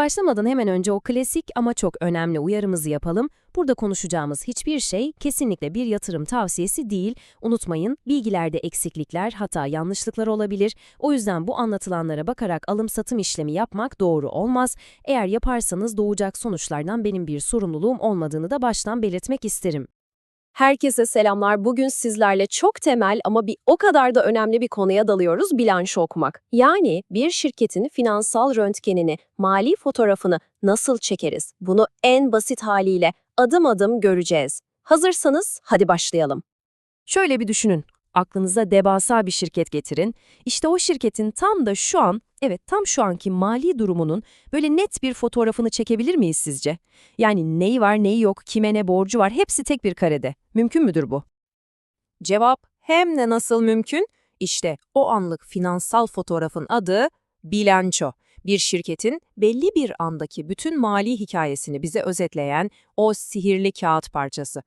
Başlamadan hemen önce o klasik ama çok önemli uyarımızı yapalım. Burada konuşacağımız hiçbir şey kesinlikle bir yatırım tavsiyesi değil. Unutmayın, bilgilerde eksiklikler, hatta yanlışlıklar olabilir. O yüzden bu anlatılanlara bakarak alım-satım işlemi yapmak doğru olmaz. Eğer yaparsanız doğacak sonuçlardan benim bir sorumluluğum olmadığını da baştan belirtmek isterim. Herkese selamlar. Bugün sizlerle çok temel ama bir o kadar da önemli bir konuya dalıyoruz, bilanço okumak. Yani bir şirketin finansal röntgenini, mali fotoğrafını nasıl çekeriz? Bunu en basit haliyle adım adım göreceğiz. Hazırsanız hadi başlayalım. Şöyle bir düşünün. Aklınıza devasa bir şirket getirin. İşte o şirketin tam da şu an, evet tam şu anki mali durumunun böyle net bir fotoğrafını çekebilir miyiz sizce? Yani neyi var neyi yok, kime ne borcu var hepsi tek bir karede. Mümkün müdür bu? Cevap hem de nasıl mümkün? İşte o anlık finansal fotoğrafın adı bilanço. Bir şirketin belli bir andaki bütün mali hikayesini bize özetleyen o sihirli kağıt parçası.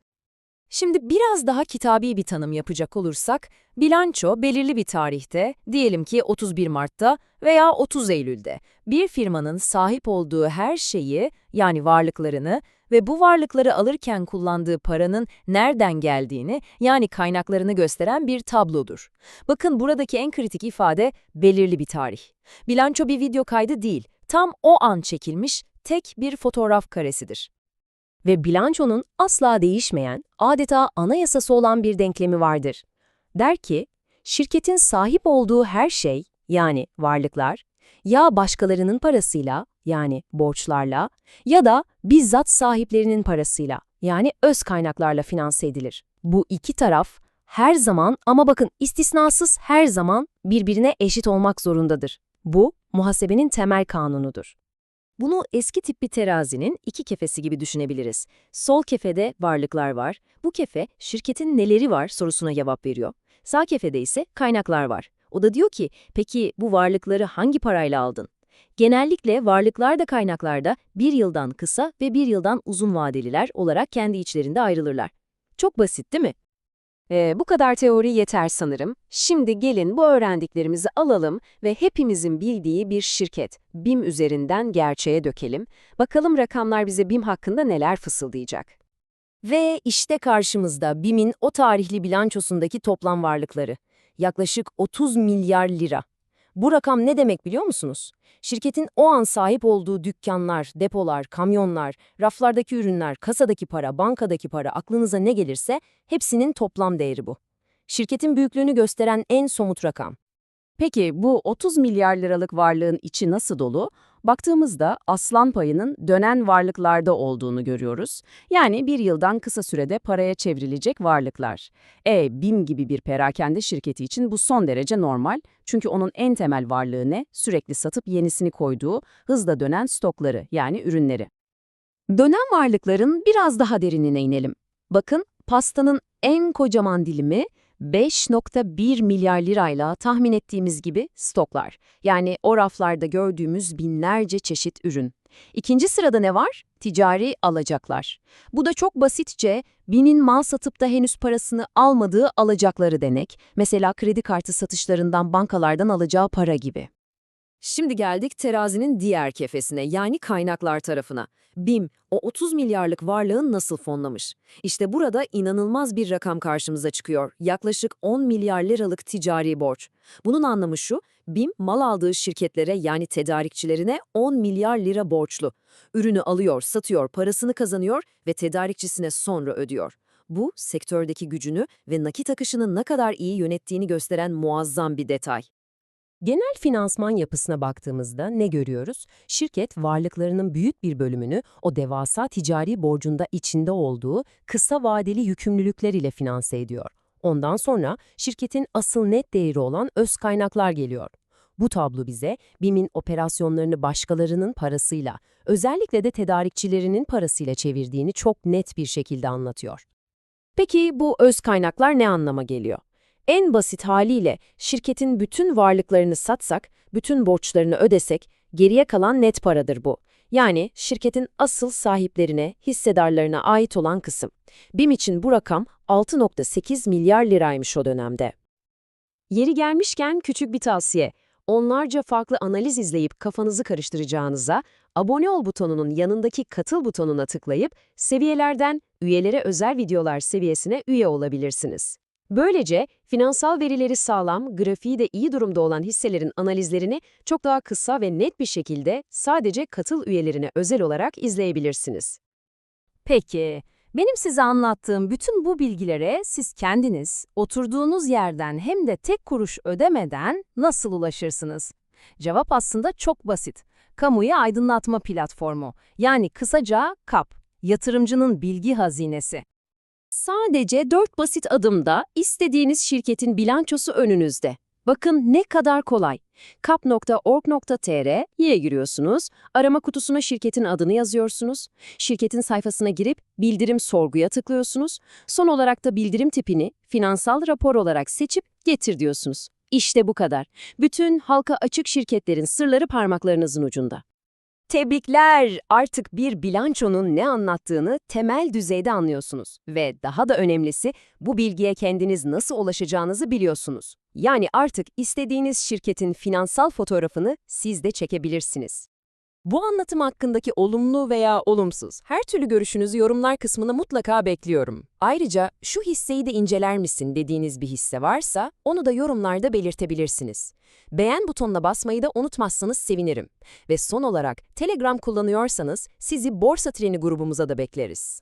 Şimdi biraz daha kitabi bir tanım yapacak olursak, bilanço belirli bir tarihte, diyelim ki 31 Mart'ta veya 30 Eylül'de, bir firmanın sahip olduğu her şeyi, yani varlıklarını ve bu varlıkları alırken kullandığı paranın nereden geldiğini, yani kaynaklarını gösteren bir tablodur. Bakın buradaki en kritik ifade belirli bir tarih. Bilanço bir video kaydı değil, tam o an çekilmiş tek bir fotoğraf karesidir. Ve bilançonun asla değişmeyen, adeta anayasası olan bir denklemi vardır. Der ki, şirketin sahip olduğu her şey, yani varlıklar, ya başkalarının parasıyla, yani borçlarla, ya da bizzat sahiplerinin parasıyla, yani öz kaynaklarla finanse edilir. Bu iki taraf her zaman ama bakın istisnasız her zaman birbirine eşit olmak zorundadır. Bu, muhasebenin temel kanunudur. Bunu eski tip bir terazinin iki kefesi gibi düşünebiliriz. Sol kefede varlıklar var. Bu kefe şirketin neleri var sorusuna cevap veriyor. Sağ kefede ise kaynaklar var. O da diyor ki, peki bu varlıkları hangi parayla aldın? Genellikle varlıklar da kaynaklar da bir yıldan kısa ve bir yıldan uzun vadeliler olarak kendi içlerinde ayrılırlar. Çok basit değil mi? Ee, bu kadar teori yeter sanırım. Şimdi gelin bu öğrendiklerimizi alalım ve hepimizin bildiği bir şirket, BİM üzerinden gerçeğe dökelim. Bakalım rakamlar bize BİM hakkında neler fısıldayacak. Ve işte karşımızda BİM'in o tarihli bilançosundaki toplam varlıkları. Yaklaşık 30 milyar lira. Bu rakam ne demek biliyor musunuz? Şirketin o an sahip olduğu dükkanlar, depolar, kamyonlar, raflardaki ürünler, kasadaki para, bankadaki para, aklınıza ne gelirse hepsinin toplam değeri bu. Şirketin büyüklüğünü gösteren en somut rakam. Peki bu 30 milyar liralık varlığın içi nasıl dolu? Baktığımızda aslan payının dönen varlıklarda olduğunu görüyoruz. Yani bir yıldan kısa sürede paraya çevrilecek varlıklar. E, BİM gibi bir perakende şirketi için bu son derece normal. Çünkü onun en temel varlığı ne? Sürekli satıp yenisini koyduğu, hızla dönen stokları yani ürünleri. Dönen varlıkların biraz daha derinine inelim. Bakın pastanın en kocaman dilimi 5.1 milyar lirayla tahmin ettiğimiz gibi stoklar. Yani o raflarda gördüğümüz binlerce çeşit ürün. İkinci sırada ne var? Ticari alacaklar. Bu da çok basitçe binin mal satıp da henüz parasını almadığı alacakları denek. Mesela kredi kartı satışlarından bankalardan alacağı para gibi. Şimdi geldik terazinin diğer kefesine yani kaynaklar tarafına. BİM o 30 milyarlık varlığın nasıl fonlamış? İşte burada inanılmaz bir rakam karşımıza çıkıyor. Yaklaşık 10 milyar liralık ticari borç. Bunun anlamı şu, BİM mal aldığı şirketlere yani tedarikçilerine 10 milyar lira borçlu. Ürünü alıyor, satıyor, parasını kazanıyor ve tedarikçisine sonra ödüyor. Bu sektördeki gücünü ve nakit akışını ne kadar iyi yönettiğini gösteren muazzam bir detay. Genel finansman yapısına baktığımızda ne görüyoruz? Şirket varlıklarının büyük bir bölümünü o devasa ticari borcunda içinde olduğu kısa vadeli yükümlülükler ile finanse ediyor. Ondan sonra şirketin asıl net değeri olan öz kaynaklar geliyor. Bu tablo bize BİM'in operasyonlarını başkalarının parasıyla, özellikle de tedarikçilerinin parasıyla çevirdiğini çok net bir şekilde anlatıyor. Peki bu öz kaynaklar ne anlama geliyor? En basit haliyle şirketin bütün varlıklarını satsak, bütün borçlarını ödesek, geriye kalan net paradır bu. Yani şirketin asıl sahiplerine, hissedarlarına ait olan kısım. BİM için bu rakam 6.8 milyar liraymış o dönemde. Yeri gelmişken küçük bir tavsiye. onlarca farklı analiz izleyip kafanızı karıştıracağınıza, abone ol butonunun yanındaki katıl butonuna tıklayıp seviyelerden üyelere özel videolar seviyesine üye olabilirsiniz. Böylece finansal verileri sağlam, grafiği de iyi durumda olan hisselerin analizlerini çok daha kısa ve net bir şekilde sadece katıl üyelerine özel olarak izleyebilirsiniz. Peki, benim size anlattığım bütün bu bilgilere siz kendiniz, oturduğunuz yerden hem de tek kuruş ödemeden nasıl ulaşırsınız? Cevap aslında çok basit. Kamuya aydınlatma platformu, yani kısaca KAP, yatırımcının bilgi hazinesi. Sadece 4 basit adımda istediğiniz şirketin bilançosu önünüzde. Bakın ne kadar kolay. kap.org.tr'ye giriyorsunuz, arama kutusuna şirketin adını yazıyorsunuz, şirketin sayfasına girip bildirim sorguya tıklıyorsunuz, son olarak da bildirim tipini finansal rapor olarak seçip getir diyorsunuz. İşte bu kadar. Bütün halka açık şirketlerin sırları parmaklarınızın ucunda. Tebrikler! Artık bir bilançonun ne anlattığını temel düzeyde anlıyorsunuz. Ve daha da önemlisi bu bilgiye kendiniz nasıl ulaşacağınızı biliyorsunuz. Yani artık istediğiniz şirketin finansal fotoğrafını siz de çekebilirsiniz. Bu anlatım hakkındaki olumlu veya olumsuz her türlü görüşünüzü yorumlar kısmına mutlaka bekliyorum. Ayrıca şu hisseyi de inceler misin dediğiniz bir hisse varsa onu da yorumlarda belirtebilirsiniz. Beğen butonuna basmayı da unutmazsanız sevinirim. Ve son olarak Telegram kullanıyorsanız sizi Borsa Treni grubumuza da bekleriz.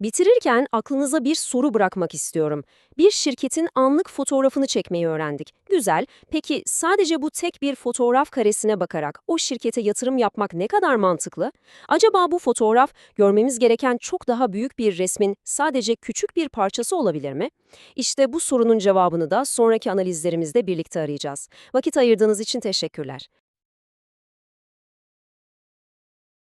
Bitirirken aklınıza bir soru bırakmak istiyorum. Bir şirketin anlık fotoğrafını çekmeyi öğrendik. Güzel. Peki sadece bu tek bir fotoğraf karesine bakarak o şirkete yatırım yapmak ne kadar mantıklı? Acaba bu fotoğraf görmemiz gereken çok daha büyük bir resmin sadece küçük bir parçası olabilir mi? İşte bu sorunun cevabını da sonraki analizlerimizde birlikte arayacağız. Vakit ayırdığınız için teşekkürler.